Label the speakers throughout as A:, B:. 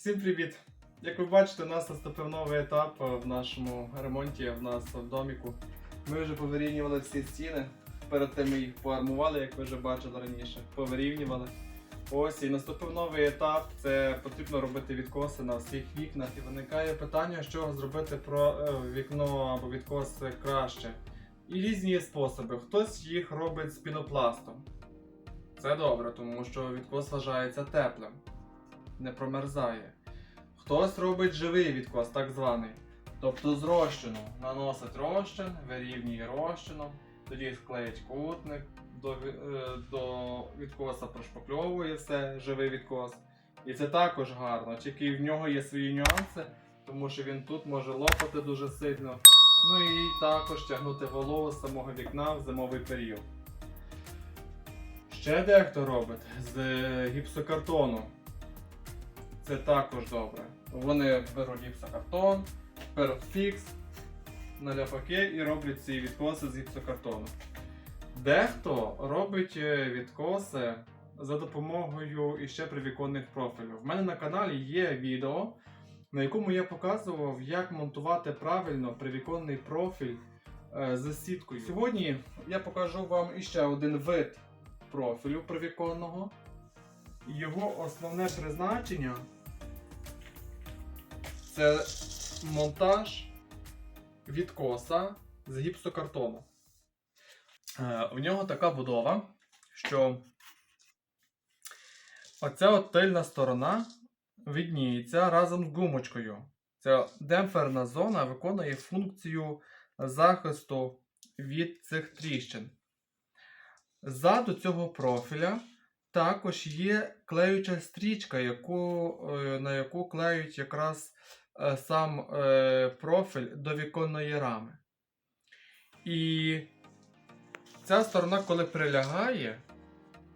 A: Всім привіт! Як ви бачите, у нас наступив новий етап е, в нашому ремонті в нас в доміку. Ми вже повирівнювали всі стіни. Перед тим ми їх поармували, як ви вже бачили раніше. Повирівнювали. Ось і наступив новий етап. Це потрібно робити відкоси на всіх вікнах. І виникає питання, що зробити про е, вікно або відкос краще. І різні способи. Хтось їх робить з пінопластом. Це добре, тому що відкос вважається теплим, не промерзає. Хтось робить живий відкос, так званий. Тобто з розчину наносить розчин, вирівнює розчином, тоді склеїть кутник, до, е, до відкоса прошпакльовує все, живий відкос. І це також гарно, тільки в нього є свої нюанси, тому що він тут може лопати дуже сильно. Ну і також тягнути вологу з самого вікна в зимовий період. Ще дехто робить з е, гіпсокартону. Це також добре. Вони беруть гіпсокартон, перфікс на ляпаки і роблять ці відкоси з гіпсокартону. Дехто робить е, відкоси за допомогою іще привіконних профілів. В мене на каналі є відео, на якому я показував, як монтувати правильно привіконний профіль е, з сіткою. Сьогодні я покажу вам іще один вид профілю привіконного. Його основне призначення це монтаж відкоса з гіпсокартону. Е, В нього така будова, що оця от тильна сторона відніється разом з гумочкою. Ця демпферна зона виконує функцію захисту від цих тріщин. Ззаду цього профіля також є клеюча стрічка, яку, е, на яку клеють якраз е, сам е, профіль до віконної рами. І ця сторона, коли прилягає,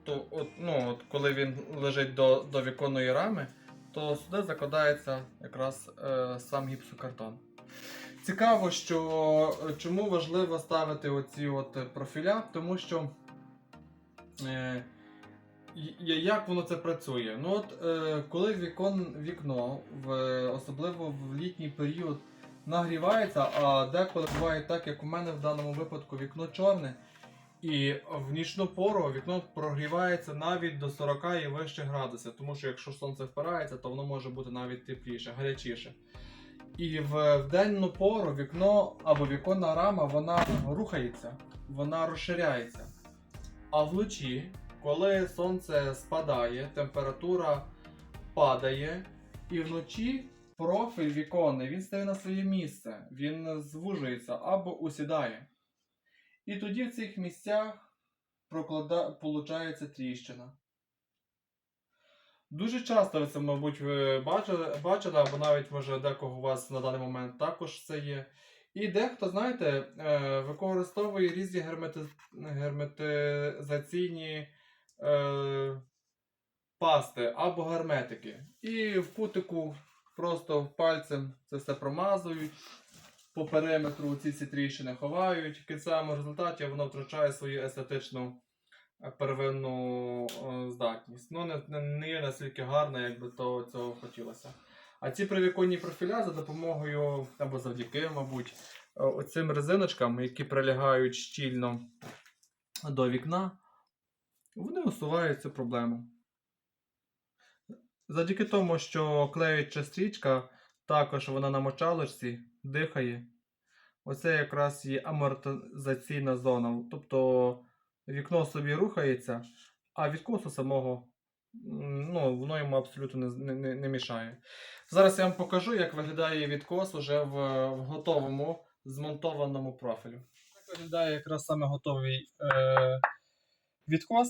A: то от, ну, от, коли він лежить до, до віконної рами, то сюди закладається якраз е, сам гіпсокартон. Цікаво, що е, чому важливо ставити оці от профіля, тому що е, як воно це працює? Ну от е, коли вікон, вікно, в, особливо в літній період, нагрівається, а деколи буває так, як у мене в даному випадку вікно чорне, і в нічну пору вікно прогрівається навіть до 40 і вище градусів, тому що якщо сонце впирається, то воно може бути навіть тепліше, гарячіше. І в, в денну пору вікно або віконна рама вона рухається, вона розширяється. А вночі, коли сонце спадає, температура падає, і вночі профіль віконний він стає на своє місце, він звужується або усідає. І тоді в цих місцях проклада... тріщина. Дуже часто ви це, мабуть, ви бачили, бачили, або навіть може декого у вас на даний момент також це є. І дехто, знаєте, е, використовує різні гермети... герметизаційні е, пасти або герметики. І в кутику просто пальцем це все промазують, по периметру ці всі тріщини ховають. В кінцевому результаті воно втрачає свою естетичну е, первинну е, здатність. Ну, не, не, є настільки гарно, як би то цього хотілося. А ці привіконні профіля за допомогою, або завдяки, мабуть, е, оцим резиночкам, які прилягають щільно до вікна, вони усувають цю проблему. Завдяки тому, що клеюча стрічка, також вона на мочалочці дихає. Оце якраз є амортизаційна зона. Тобто вікно собі рухається, а відкосу самого ну, воно йому абсолютно не, не, не мішає. Зараз я вам покажу, як виглядає відкос уже в, в готовому змонтованому профілю. Так виглядає якраз саме готовий е, відкос.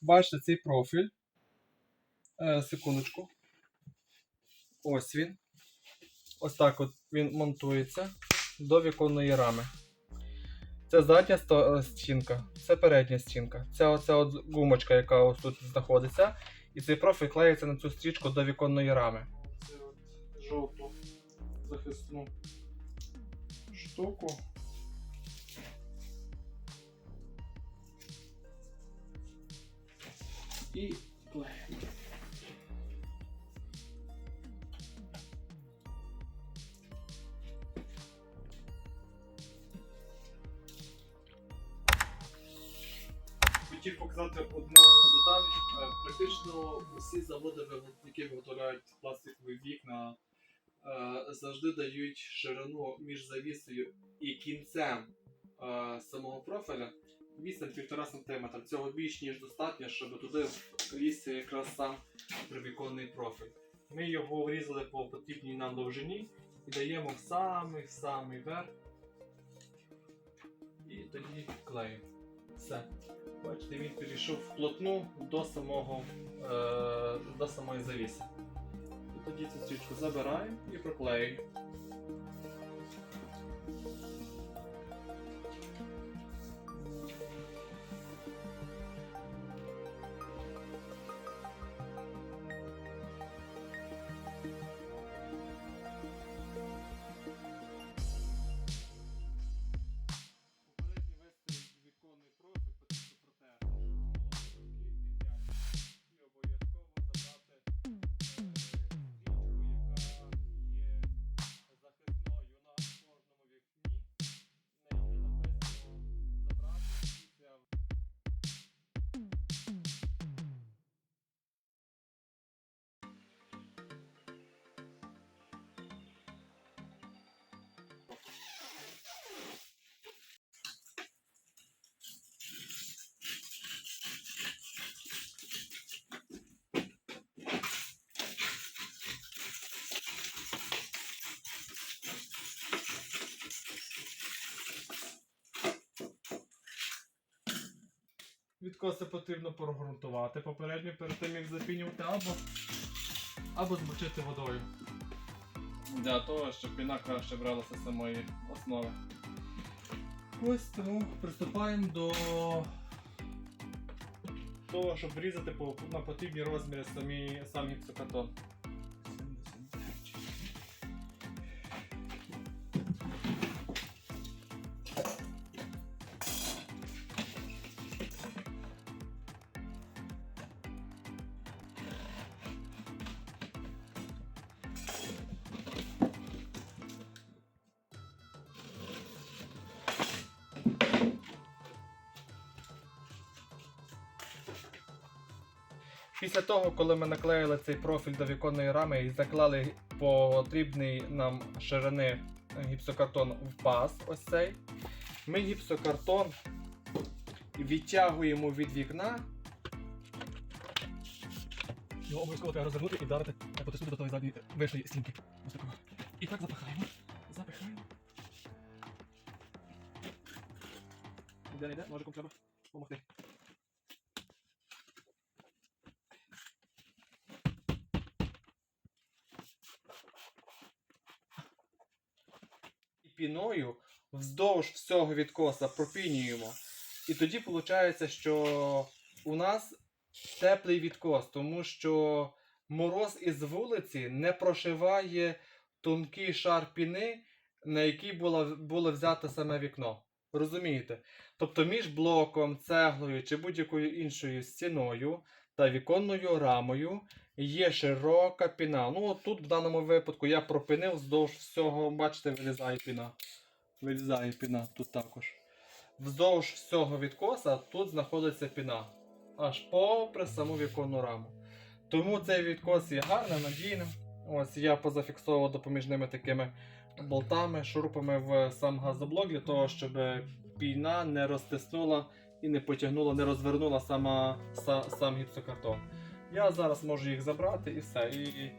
A: Бачите цей профіль. Е, секундочку. Ось він. Ось так от він монтується до віконної рами. Це задня е, стінка, це передня стінка. Це оця от гумочка, яка ось тут знаходиться. І цей профіль клеїться на цю стрічку до віконної рами. Це от жовту захисну штуку. і клеїмо. Хотів показати одну деталь. Е, практично усі заводи виробники виготовляють пластикові вікна, е, завжди дають ширину між завісою і кінцем е, самого профіля відстань 1,5 см. Цього більш ніж достатньо, щоб туди влізти якраз сам привіконний профіль. Ми його врізали по потрібній нам довжині і даємо в самий самий верх. І тоді клеїмо. Все. Бачите, він підійшов вплотну до самого е, до самої завіси. І тоді цю стрічку забираємо і проклеюємо. Відкоси потрібно прогрунтувати попередньо перед тим, як запінювати, або, або змочити водою. Для того, щоб піна краще бралася з самої основи. Ось тому приступаємо до того, щоб врізати на потрібні розміри самі, сам гіпсокартон. Після того, коли ми наклеїли цей профіль до віконної рами і заклали потрібний нам ширини гіпсокартон в паз, ось цей, ми гіпсокартон відтягуємо від вікна.
B: Його обов'язково треба розвернути і вдарити потиснути до тої задньої вищої стінки. Ось такого. І так запихаємо. Запихаємо. Де не йде, ножиком треба допомогти.
A: Піною вздовж всього відкоса пропінюємо. І тоді виходить, що у нас теплий відкос, тому що мороз із вулиці не прошиває тонкий шар піни, на який було, було взято саме вікно. Розумієте? Тобто між блоком, цеглою чи будь-якою іншою стіною та віконною рамою є широка піна. Ну, тут в даному випадку я пропинив вздовж всього, бачите, вилізає піна. Вилізає піна тут також. Вздовж всього відкоса тут знаходиться піна. Аж попри саму віконну раму. Тому цей відкос є гарним, надійним. Ось я позафіксовував допоміжними такими болтами, шурупами в сам газоблок для того, щоб піна не розтиснула і не потягнула, не розвернула сама, са- сам гіпсокартон. Я зараз можу їх забрати і все. І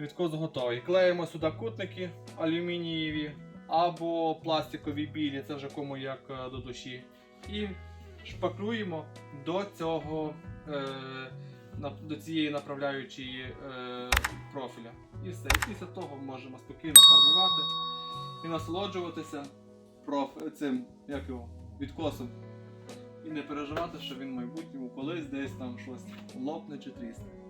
A: відкос готовий. Клеїмо сюди кутники алюмінієві або пластикові білі, це вже кому як е, до душі. І шпаклюємо до цього, е, до цієї направляючої е, профіля. І все. І після того можемо спокійно фарбувати і насолоджуватися проф... цим як його, відкосом. І не переживати, що він в майбутньому колись десь там щось лопне чи трісне.